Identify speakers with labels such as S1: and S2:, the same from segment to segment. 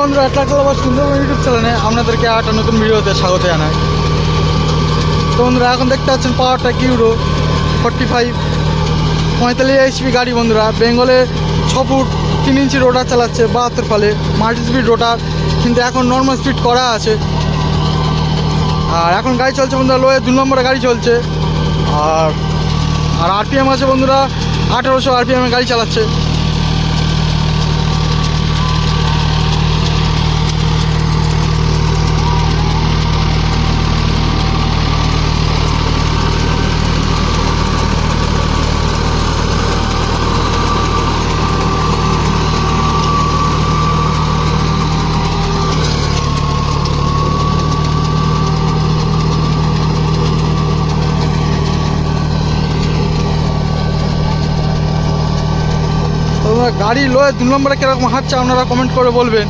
S1: বন্ধুরা, একটা আবার সুন্দরবন ইউটিউব চ্যানেলে আপনাদেরকে একটা নতুন ভিডিওতে স্বাগত জানাই। তো বন্ধুরা, এখন দেখতে পাচ্ছেন পাওয়ারটা কিউরো ফর্টি ফাইভ পঁয়তাল্লিশ এইচপি গাড়ি বন্ধুরা। বেঙ্গলে ছ ফুট তিন ইঞ্চি রোটার চালাচ্ছে, বাহাত্তর ফলে মাল্টি স্পিড রোটার কিন্তু এখন নর্মাল স্পিড করা আছে। আর এখন গাড়ি চলছে বন্ধুরা লোয়ে দু নম্বরে গাড়ি চলছে। আর আর আরপিএম আছে বন্ধুরা, আঠেরোশো আরপিএমে গাড়ি চালাচ্ছে। গাড়ি লয়ে দু নম্বরে কীরকম হাঁটছে আপনারা কমেন্ট করে বলবেন।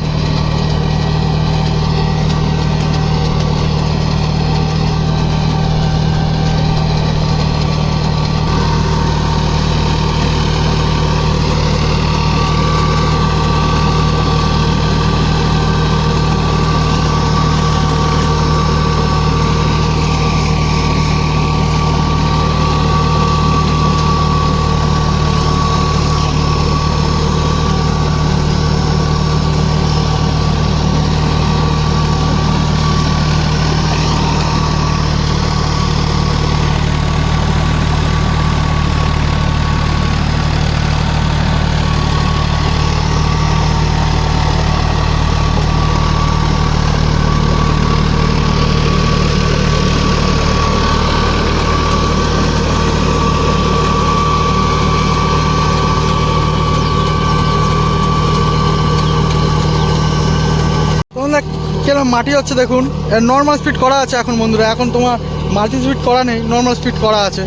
S1: তোমরা মাটি হচ্ছে দেখুন নর্মাল স্পিড করা আছে এখন বন্ধুরা, এখন তোমার মাল্টি স্পিড করা নেই নর্মাল স্পিড করা আছে।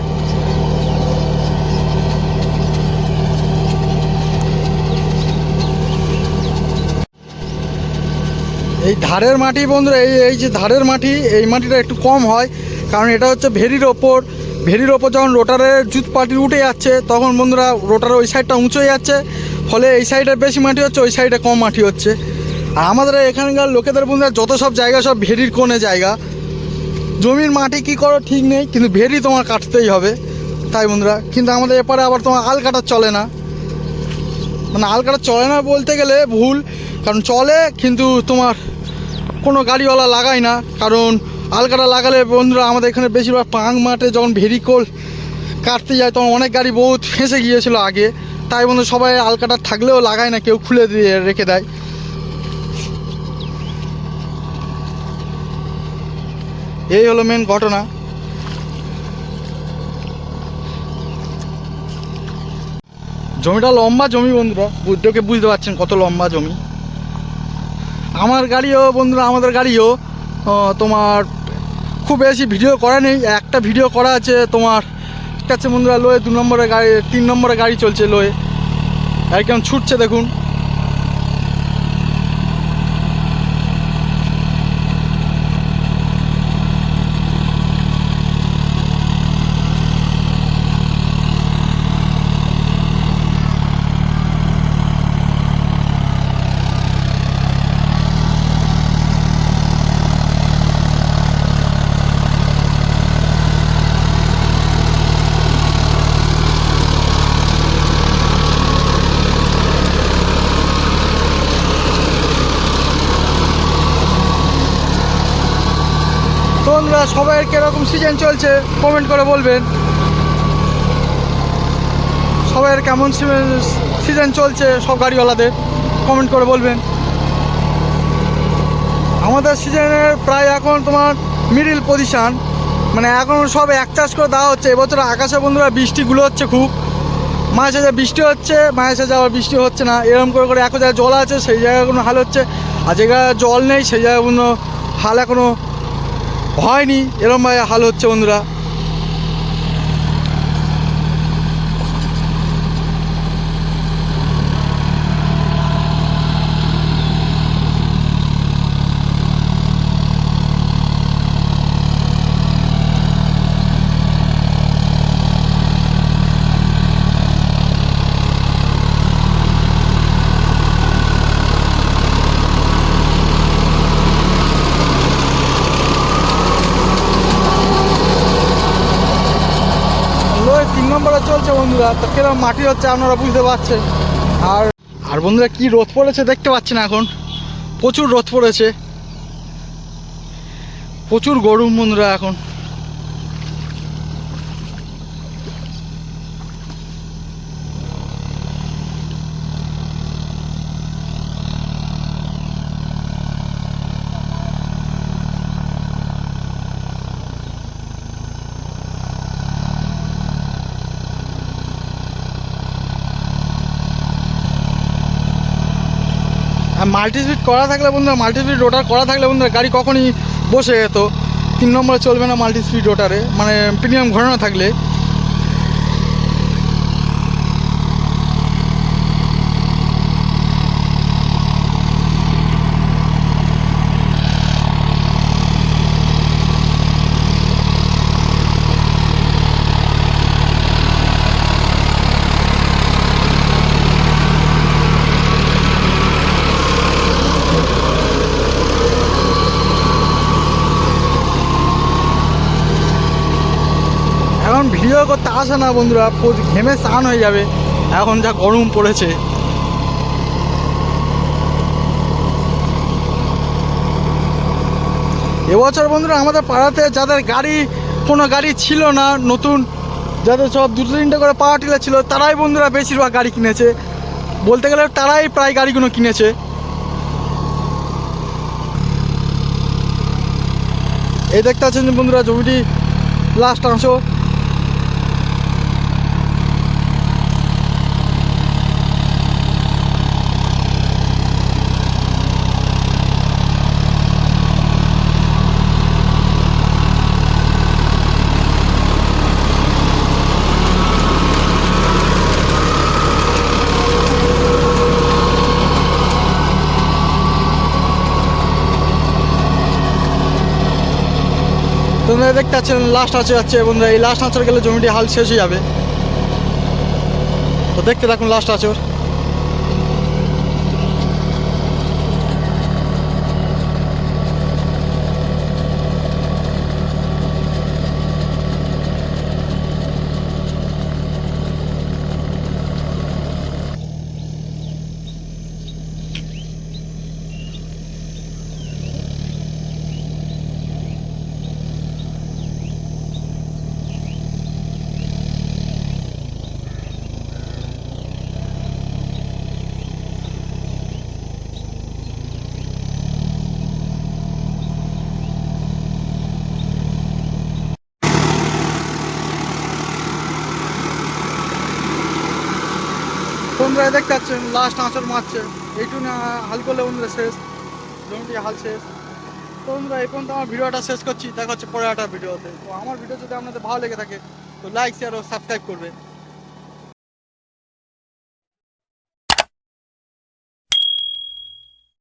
S1: এই ধারের মাটি বন্ধুরা, এই এই যে ধারের মাটি, এই মাটিটা একটু কম হয়, কারণ এটা হচ্ছে ভেরির ওপর। ভেরির ওপর যখন রোটারের জুত পাটি উঠে যাচ্ছে, তখন বন্ধুরা রোটারের ওই সাইডটা উঁচু হয়ে যাচ্ছে, ফলে এই সাইডে বেশি মাটি হচ্ছে, ওই সাইডে কম মাটি হচ্ছে। আর আমাদের এখানকার লোকেদের বন্ধুরা যত সব জায়গা, সব ভেরির কোণে জায়গা। জমির মাটি কি করো ঠিক নেই, কিন্তু ভেরি তোমার কাটতেই হবে। তাই বন্ধুরা, কিন্তু আমাদের এপারে আবার তোমার আল কাটা চলে না। মানে আল কাটা চলে না বলতে গেলে ভুল, কারণ চলে কিন্তু তোমার কোনো গাড়িওয়ালা লাগায় না। কারণ আল কাটা লাগালে বন্ধুরা, আমাদের এখানে বেশিরভাগ পাং মাঠে যখন ভেরিকোল কাটতে যায়, তখন অনেক গাড়ি বহুত ফেঁসে গিয়েছিল আগে। তাই বন্ধু সবাই আলকাটা থাকলেও লাগায় না, কেউ খুলে দিয়ে রেখে দেয়। এই হলো মেন ঘটনা। জমিটা লম্বা জমি বন্ধুরা বুদ্ধকে বুঝতে পারছেন কত লম্বা জমি। আমার গাড়িও বন্ধুরা, আমাদের গাড়িও তোমার খুব বেশি ভিডিও করা নেই, একটা ভিডিও করা আছে তোমার, ঠিক আছে বন্ধুরা, লোয়ে দু নম্বরে গাড়ি, তিন নম্বরে গাড়ি চলছে লোয়ে। কেমন ছুটছে দেখুন। বন্ধুরা, সবাইয়ের কীরকম সিজন চলছে কমেন্ট করে বলবেন। সবাইয়ের কেমন সিজন চলছে, সব গাড়িওয়ালাদের কমেন্ট করে বলবেন। আমাদের সিজনের প্রায় এখন তোমার মিডিল পজিশান মানে এখন সব এক চাষ করে দেওয়া হচ্ছে। এবছর আকাশে বন্ধুরা বৃষ্টিগুলো হচ্ছে খুব। মাঝে যা বৃষ্টি হচ্ছে, মাঝে যাওয়ার বৃষ্টি হচ্ছে না। এরকম করে করে এখন জায়গায় জল আছে, সেই জায়গায় কোনো হাল হচ্ছে। আর জায়গায় জল নেই, সেই জায়গায় কোনো হাল এখনও হয়নি এরমভাবে হাল হচ্ছে বন্ধুরা। করে চলছে বন্ধুরা, তো কীরকম মাটি হচ্ছে আপনারা বুঝতে পারছেন। আর আর বন্ধুরা কি রোদ পড়েছে দেখতে পাচ্ছেন এখন? প্রচুর রোদ পড়েছে। প্রচুর গরম বন্ধুরা এখন। মাল্টি স্পিড করা থাকলে বন্ধুরা মাল্টি স্পিড রোটার করা থাকলে বন্ধুরা, গাড়ি কখনই বসে যেত। তিন নম্বরে চলবে না মাল্টি স্পিড রোটারে মানে প্রিমিয়াম ঘোরানো থাকলে এখন ভিডিও করতে আসে না বন্ধুরা ঘেমে স্নান হয়ে যাবে। এখন যা গরম পড়েছে। এবছর বন্ধুরা আমাদের পাড়াতে যাদের গাড়ি, কোনো গাড়ি ছিল না, নতুন, যাদের সব দুটো তিনটে করে পাওয়ার টিলার ছিল, তারাই বন্ধুরা বেশিরভাগ গাড়ি কিনেছে। বলতে গেলে তারাই প্রায় গাড়িগুলো কিনেছে। এই দেখতে যে বন্ধুরা জমিটি লাস্ট অংশ। তোমরা দেখতে পাচ্ছেন লাস্ট আছে যাচ্ছে বন্ধুরা। এই লাস্ট আঁচড় গেলে জমিটি হাল শেষ হয়ে যাবে। তো দেখতে থাকুন লাস্ট আঁচড় বন্ধুরা দেখতে পাচ্ছেন লাস্ট আঁচড় মারছে। এইটু না, হাল করলে বন্ধুরা শেষ। জমিটি হাল শেষ। তো বন্ধুরা, এই পর্যন্ত আমার ভিডিওটা শেষ করছি। দেখা হচ্ছে পরে একটা ভিডিওতে। তো আমার ভিডিও যদি আপনাদের ভালো লেগে থাকে, তো লাইক শেয়ার ও সাবস্ক্রাইব করবে।